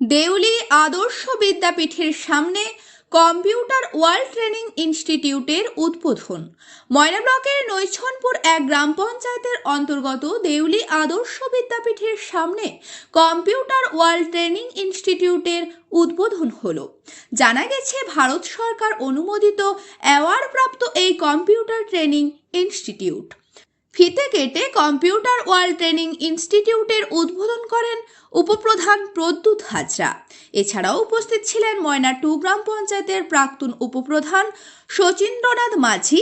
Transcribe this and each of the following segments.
দেউলি আদর্শ বিদ্যাপীঠের সামনে computer world training ইনস্টিটিউটের উদ্বোধন। ময়না ব্লকের নৈছনপুর এক গ্রাম পঞ্চায়েতের অন্তর্গত দেউলি আদর্শ বিদ্যাপীঠের সামনে কম্পিউটার ওয়ার্ল্ড ট্রেনিং ইনস্টিটিউটের উদ্বোধন হলো। জানা গেছে, ভারত সরকার অনুমোদিত অ্যাওয়ার্ডপ্রাপ্ত এই কম্পিউটার ট্রেনিং ইনস্টিটিউট। ফিতে কেটে কম্পিউটার ওয়ার্ল্ড ট্রেনিং ইনস্টিটিউটের উদ্বোধন করেন উপপ্রধান প্রদ্যুৎ হাজরা। এছাড়াও উপস্থিত ছিলেন ময়না টু গ্রাম পঞ্চায়েতের প্রাক্তন উপপ্রধান শচীন্দ্রনাথ মাঝি,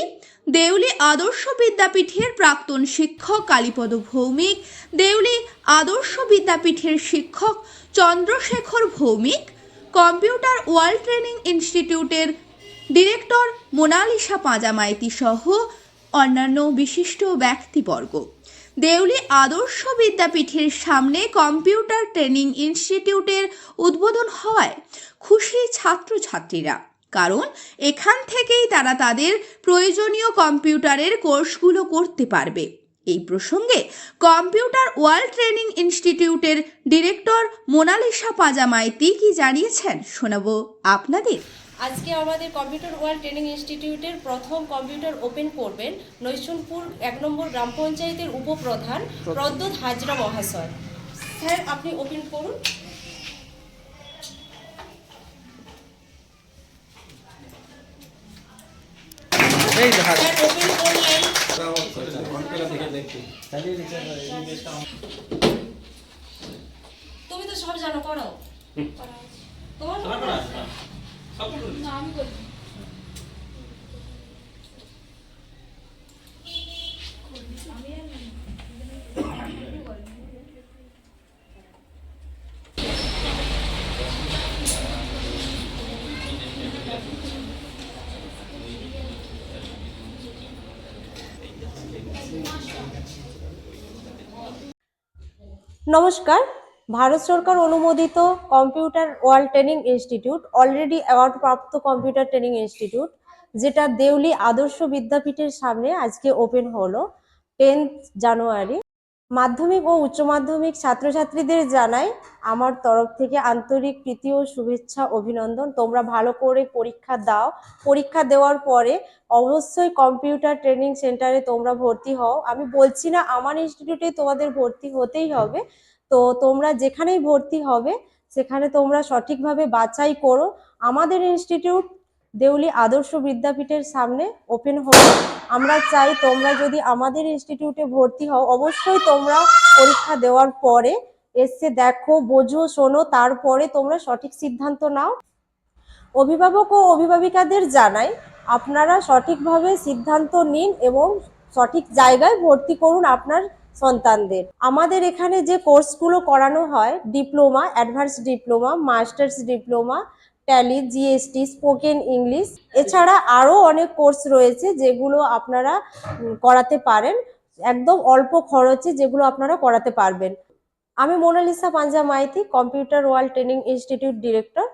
দেউলি আদর্শ বিদ্যাপীঠের প্রাক্তন শিক্ষক কালীপদ ভৌমিক, দেউলি আদর্শ বিদ্যাপীঠের শিক্ষক Chandrasekhar Bhowmik, computer world training ইনস্টিটিউটের ডিরেক্টর মোনালিসা পাঁজামাইতি সহ অন্যান্য বিশিষ্ট ব্যক্তিবর্গ। দেউলি আদর্শ বিদ্যাপীঠের সামনে কম্পিউটার ট্রেনিং ইনস্টিটিউটের উদ্বোধন হওয়ায় খুশি ছাত্রছাত্রীরা, কারণ এখান থেকেই তারা তাদের প্রয়োজনীয় কম্পিউটারের কোর্সগুলো করতে পারবে। এই প্রসঙ্গে কম্পিউটার ওয়ার্ল্ড ট্রেনিং ইনস্টিটিউটের ডিরেক্টর মোনালিসা পাজামাইতি কি জানিয়েছেন শোনাবো আপনাদের। আজকে আমাদের কম্পিউটার ওয়ার্ল্ড ট্রেনিং ইনস্টিটিউটের প্রথম কম্পিউটার ওপেন করবেন নৈশুনপুর এক নম্বর গ্রাম পঞ্চায়েতের উপপ্রধান প্রদ্যুৎ হাজরা মহাশয়। স্যার আপনি ওপেন করুন। তুমি তো সব জানো করো তোমার নমস্কার ভারত সরকার অনুমোদিত computer world training institute, already award প্রাপ্ত কম্পিউটার ট্রেনিং ইনস্টিটিউট, যেটা দেউলি আদর্শ বিদ্যাপীঠের সামনে আজকে ওপেন হলো টেন্থ জানুয়ারি মাধ্যমিক ও উচ্চ মাধ্যমিক ছাত্রছাত্রীদের জানাই আমার তরফ থেকে আন্তরিক প্রীতি ও শুভেচ্ছা, অভিনন্দন। তোমরা ভালো করে পরীক্ষা দাও। পরীক্ষা দেওয়ার পরে অবশ্যই কম্পিউটার ট্রেনিং সেন্টারে তোমরা ভর্তি হও। আমি বলছি না আমার ইনস্টিটিউটে তোমাদের ভর্তি হতেই হবে। তো তোমরা যেখানেই ভর্তি হবে, সেখানে তোমরা সঠিকভাবে বাছাই করো। আমাদের ইনস্টিটিউট দেউলি আদর্শ বিদ্যাপীঠের সামনে ওপেন হলো আমরা চাই তোমরা যদি আমাদের ইনস্টিটিউটে ভর্তি হও, অবশ্যই তোমরা পরীক্ষা দেওয়ার পরে এসে দেখো, বোঝো, শোনো, তারপরে তোমরা সঠিক সিদ্ধান্ত নাও। অভিভাবক ও অভিভাবিকাদের জানাই, আপনারা সঠিকভাবে সিদ্ধান্ত নিন এবং সঠিক জায়গায় ভর্তি করুন আপনার সন্তানদের। আমাদের এখানে যে কোর্সগুলো করানো হয় diploma advance diploma masters diploma Tally GST spoken English এছাড়া আরও অনেক কোর্স রয়েছে যেগুলো আপনারা করাতে পারেন। একদম অল্প খরচে যেগুলো আপনারা করাতে পারবেন। আমি Monalisa Panja Maiti computer world training institute director